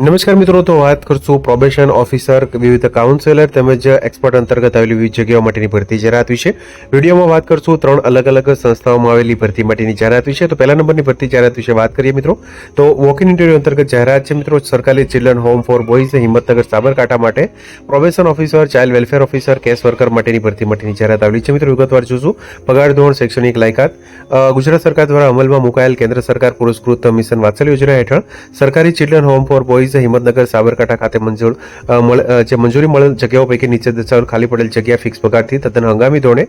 નમસ્કાર મિત્રો, તો વાત કરશું પ્રોબેશન ઓફિસર વિવિધ કાઉન્સેલર તેમજ એક્સપર્ટ અંતર્ગત આવેલી વિવિધ જગ્યાઓ માટેની ભરતી જાહેરાત વિશે. વિડીયોમાં વાત કરશું ત્રણ અલગ અલગ સંસ્થાઓમાં આવેલી ભરતી માટેની જાહેરાત વિશે. તો પહેલા નંબરની ભરતી જાહેરાત વિશે વાત કરીએ મિત્રો. તો વોક ઇન ઇન્ટરવ્યુ અંતર્ગત જાહેરાત છે મિત્રો, સરકારી children home for boys Himmatnagar Sabarkantha માટે. Probation officer child welfare officer case worker માટેની ભરતી માટેની જાહેરાત આવેલી છે મિત્રો. વિગતવાર જોશું. પગાર ધોરણ, શૈક્ષણિક લાયકાત. ગુજરાત સરકાર દ્વારા અમલમાં મુકાયેલ કેન્દ્ર સરકાર પુરસ્કૃત મિશન વાત્સલ્ય યોજના હેઠળ સરકારી children home for boys Himmatnagar, Sabarkantha ખાતે મંજૂર જે મંજૂરી મળેલ જગ્યાઓ પૈકી નીચે દર્શાવેલ ખાલી પડેલ જગ્યા ફિક્સ પગારથી તદ્દન હંગામી ધોરણે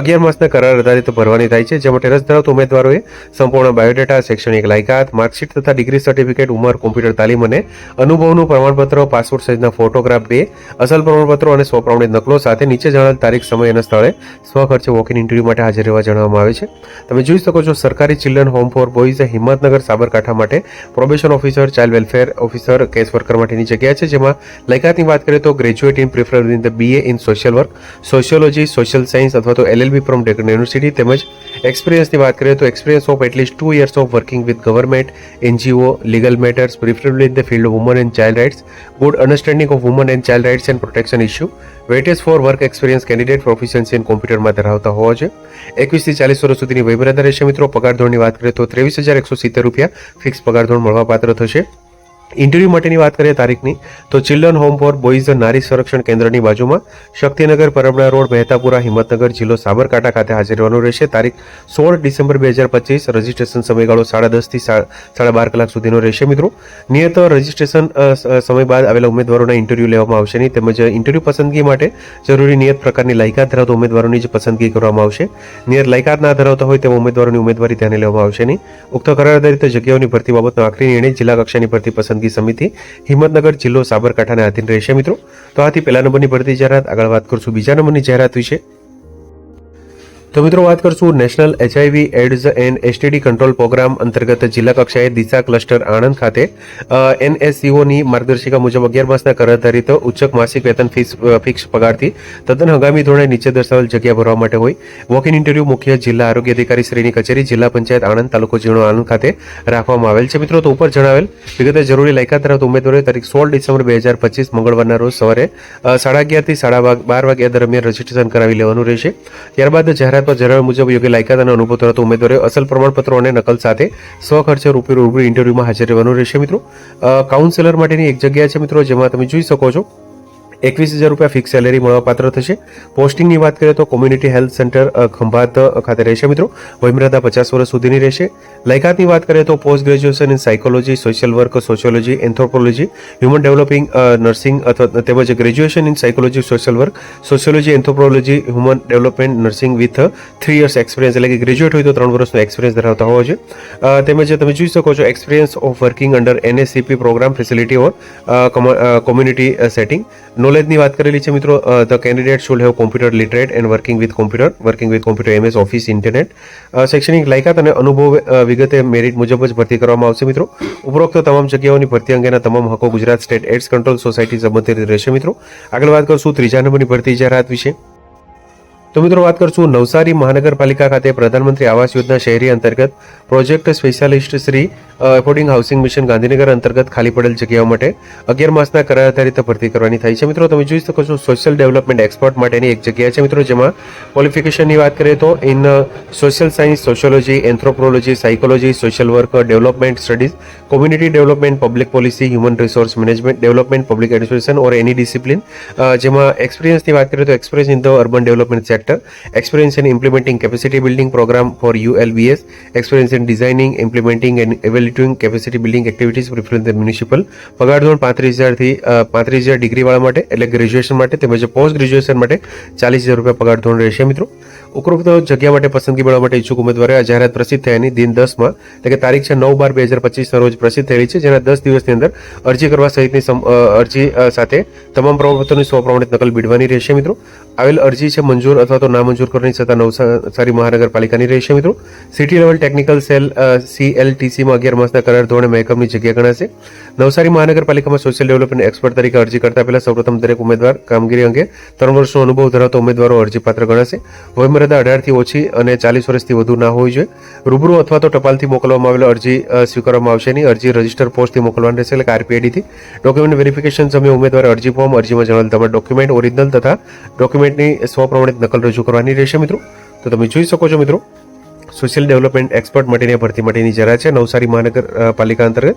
અગિયાર માસના કરાર આધારિત ભરવાની થાય છે જેમાં રસ ધરાવતા ઉમેદવારોએ સંપૂર્ણ બાયોડેટા, શૈક્ષણિક લાયકાત, માર્કશીટ તથા ડિગ્રી સર્ટિફિકેટ, ઉંમર, કોમ્પ્યુટર તાલીમ અને અનુભવનું પ્રમાણપત્ર, પાસપોર્ટ સાઇઝના ફોટોગ્રાફ બે, અસલ પ્રમાણપત્રો અને સ્વપ્રમાણિત નકલો સાથે નીચે જણાવેલ તારીખ, સમય અને સ્થળે સ્વખર્ચે વોક ઇન ઇન્ટરવ્યૂ માટે હાજર રહેવા જણાવવામાં આવે છે. તમે જોઈ શકો છો સરકારી children home for boys Himmatnagar, Sabarkantha માટે probation officer child welfare officer case worker માટેની જગ્યા છે, જેમાં લાયકાતની વાત કરીએ તો graduate in prefer in the BA in social work, sociology, social science અથવા તો એલએલબી ફ્રોમ ડેકન યુનિવર્સિટી તેમજ એક્સપિરિયન્સની વાત કરીએ તો experience of at least two years of working with government NGO legal matters preferably in the field of woman and child rights good understanding of woman and child rights and protection issue weightage for work experience candidate proficiency in કોમ્પ્યુટરમાં ધરાવતા હોવા છે એકવીસથી ચાલીસ વર્ષ સુધીની વયમર્યાદા રહેશે મિત્રો. પગાર ધોરણની વાત કરીએ તો ત્રેવીસ હજાર એકસો સિત્તેર રૂપિયા ફિક્સ પગાર ધોરણ મળવાપાત્ર થશે. ઇન્ટરવ્યુ માટેની વાત કરીએ તારીખની, તો ચિલ્ડ્રન હોમ ફોર બોયઝ નારી સંરક્ષણ કેન્દ્રની બાજુમાં શક્તિનગર પરબડા રોડ, મહેતાપુરા, હિંમતનગર જિલ્લો સાબરકાંઠા ખાતે હાજર રહેવાનું રહેશે. તારીખ સોળ ડિસેમ્બર બે હજાર પચીસ, રજીસ્ટ્રેશન સમયગાળો સાડા દસથી સાડા બાર કલાક સુધીનો રહેશે મિત્રો. નિયત રજીસ્ટ્રેશન સમય બાદ આવેલા ઉમેદવારોના ઇન્ટરવ્યૂ લેવામાં આવશે નહીં, તેમજ ઇન્ટરવ્યુ પસંદગી માટે જરૂરી નિયત પ્રકારની લાયકાત ધરાવતા ઉમેદવારોની જ પસંદગી કરવામાં આવશે. નિયત લાયકાત ના ધરાવતા હોય તેવા ઉમેદવારોની ઉમેદવારી ધ્યાને લેવામાં આવશે નહીં. ઉક્ત કરાર આધારિત જગ્યાઓની ભરતી બાબતનો આખરી નિર્ણય જિલ્લા કક્ષાની ભરતી પસંદગી સમિતિ હિંમતનગર જિલ્લો સાબરકાંઠાને આધીન રહેશે મિત્રો. તો આથી પહેલા નંબરની ભરતી જાહેરાત, આગળ વાત કરશું બીજા નંબરની જાહેરાત વિશે. તો મિત્રો વાત કરશું national HIV AIDS and STD control programme અંતર્ગત જિલ્લા કક્ષાએ દિશા ક્લસ્ટર આણંદ ખાતે એનએસસીઓની માર્ગદર્શિકા મુજબ અગિયાર માસના કર ઉચ્ચક માસિક વેતન ફીસ ફિક્સ પગારથી તદ્દન હંગામી ધોરણે નીચે દર્શાવેલ જગ્યા ભરવા માટે હોય. વોક ઇન ઇન્ટરવ્યુ મુખ્ય જિલ્લા આરોગ્ય અધિકારી શ્રીની કચેરી, જિલ્લા પંચાયત આણંદ તાલુકો જીણો આણંદ ખાતે રાખવામાં આવેલ છે. મિત્રો, તો ઉપર જણાવેલ વિગતે જરૂરી લાયકાત ધરાવતા ઉમેદવારોએ તારીખ સોળ ડિસેમ્બર બે હજાર પચીસ મંગળવારના રોજ સવારે સાડા અગિયારથી સાડા બાર વાગ્યા દરમિયાન રજીસ્ટ્રેશન કરાવી લેવાનું રહેશે. ત્યારબાદ જાહેરાત પર જણાવ્યા મુજબ યોગ્ય લાયકાત અને અનુભવ ધરાવતા ઉમેદવારોએ અસલ પ્રમાણપત્રો અને નકલ સાથે સ્વખર્ચે રૂપિયા રૂબરૂ ઇન્ટરવ્યુમાં હાજર રહેવાનું રહેશે મિત્રો. કાઉન્સેલર માટેની એક જગ્યા છે મિત્રો, જેમાં તમે જોઈ શકો છો. એકવીસ હજાર રૂપિયા ફિક્સ સેલેરી મળવાપાત્ર થશે. પોસ્ટિંગની વાત કરીએ તો કોમ્યુનિટી હેલ્થ સેન્ટર ખંભાત ખાતે રહેશે મિત્રો. વયમર્યાદા પચાસ વર્ષ સુધીની રહેશે. લાયકાતની વાત કરીએ તો post graduation in psychology social work sociology anthropology human developing nursing અથવા તેમજ graduation in psychology social work sociology anthropology human development nursing with three years experience એટલે કે ગ્રેજ્યુએટ હોય તો ત્રણ વર્ષનો એક્સપિરિયન્સ ધરાવતા હોવો જોઈએ. તેમજ તમે જોઈ શકો છો experience of working under NSCP programme facility or community setting નોલેજની વાત કરેલી છે મિત્રો the candidate should have computer literate and working with computer working with computer MS office internet શૈક્ષણિક લાયકાત અને અનુભવ વિગતે મેરિટ મુજબ જ ભરતી કરવામાં આવશે મિત્રો. ઉપરોક્ત તમામ જગ્યાઓની ભરતી અંગેના તમામ હકો Gujarat state AIDS control society સંબંધિત રહેશે મિત્રો. આગળ વાત કરશું ત્રીજા નંબરની ભરતી જાહેરાત વિશે. તો મિત્રો વાત કરશું નવસારી મહાનગરપાલિકા ખાતે પ્રધાનમંત્રી આવાસ યોજના શહેરી અંતર્ગત project specialist Shri affording housing mission Gandhinagar અંતર્ગત ખાલી પડેલ જગ્યાઓ માટે અગિયાર માસના કરાર આધારિત ભરતી કરવાની થાય છે. મિત્રો, તમે જોઈ શકો છો સોશિયલ ડેવલપમેન્ટ એક્સપર્ટ માટેની એક જગ્યા છે. મિત્રો, જેમાં ક્વોલિફિકેશનની વાત કરીએ તો in social science sociology anthropology psychology social work development studies community development public policy human resource management development public administration or any discipline જેમાં એક્સપિરિયન્સની વાત કરીએ તો experience in the urban development sector experience in implementing capacity building programme for ULBs experience in designing, implementing and evaluating capacity building activities preferring the municipal પગાર ધોરણ પાંત્રીસ હજારથી પાંત્રીસ હજાર ડિગ્રીવાળા માટે એટલે ગ્રેજ્યુએશન માટે તેમજ પોસ્ટ ગ્રેજ્યુએશન માટે ચાલીસ હજાર રૂપિયા પગાર ધોરણ રહેશે મિત્રો ઉપરોક્ત જગ્યા માટે પસંદગી મેળવવા માટે ઈચ્છુક ઉમેદવારે આ જાહેરાત પ્રસિદ્ધ થયાની દિન દસમાં, એટલે કે તારીખ છે નવ બાર બે હજાર પચીસના રોજ પ્રસિદ્ધ થયેલી છે, જેના દસ દિવસની અંદર અરજી કરવા સહિતની અરજી સાથે તમામ પ્રમાણપત્રોની સ્વપ્રમાણિત નકલ બીડવાની રહેશે મિત્રો. આવેલ અરજી છે મંજૂર અથવા તો નામંજૂર કરવાની છતાં નવસારી મહાનગરપાલિકાની રહેશે મિત્રો. સિટી લેવલ ટેકનિકલ સેલ સીએલટીસીમાં અગિયાર માસના કરાર ધોરણે મહેકમની જગ્યા ગણાશે. નવસારી મહાનગરપાલિકામાં સોશિયલ ડેવલપમેન્ટ એક્સપર્ટ તરીકે અરજી કરતા પહેલા સૌપ્રથમ દરેક ઉમેદવાર કામગીરી અંગે ત્રણ વર્ષનો અનુભવ ધરાવતા ઉમેદવારો અરજીપાત્ર ગણાશે. વયમર્યાદા અઢારથી ઓછી અને ચાલીસ વર્ષથી વધુ ના હોવી જોઈએ. રૂબરૂ અથવા તો ટપાલથી મોકલવામાં આવેલ અરજી સ્વીકારવામાં આવશે નહીં. અરજી રજિસ્ટર પોસ્ટથી મોકલવાની રહેશે, એટલે કે આરપીઆઈડીથી. ડોક્યુમેન્ટ વેરિફિકેશન સમયે ઉમેદવારે અરજી ફોર્મ, અરજીમાં જણાવેલ તમારા ડોક્યુમેન્ટ, ઓરિજિનલ તથા ડોક્યુમેન્ટની સ્વપ્રમાણિત નકલ રજૂ કરવાની રહેશે, મિત્રો. તો તમે જોઈ શકો છો, મિત્રો. સોશિયલ ડેવલપમેન્ટ એક્સપર્ટ માટેની ભરતી માટેની જરા છે. નવસારી મહાનગરપાલિકા અંતર્ગત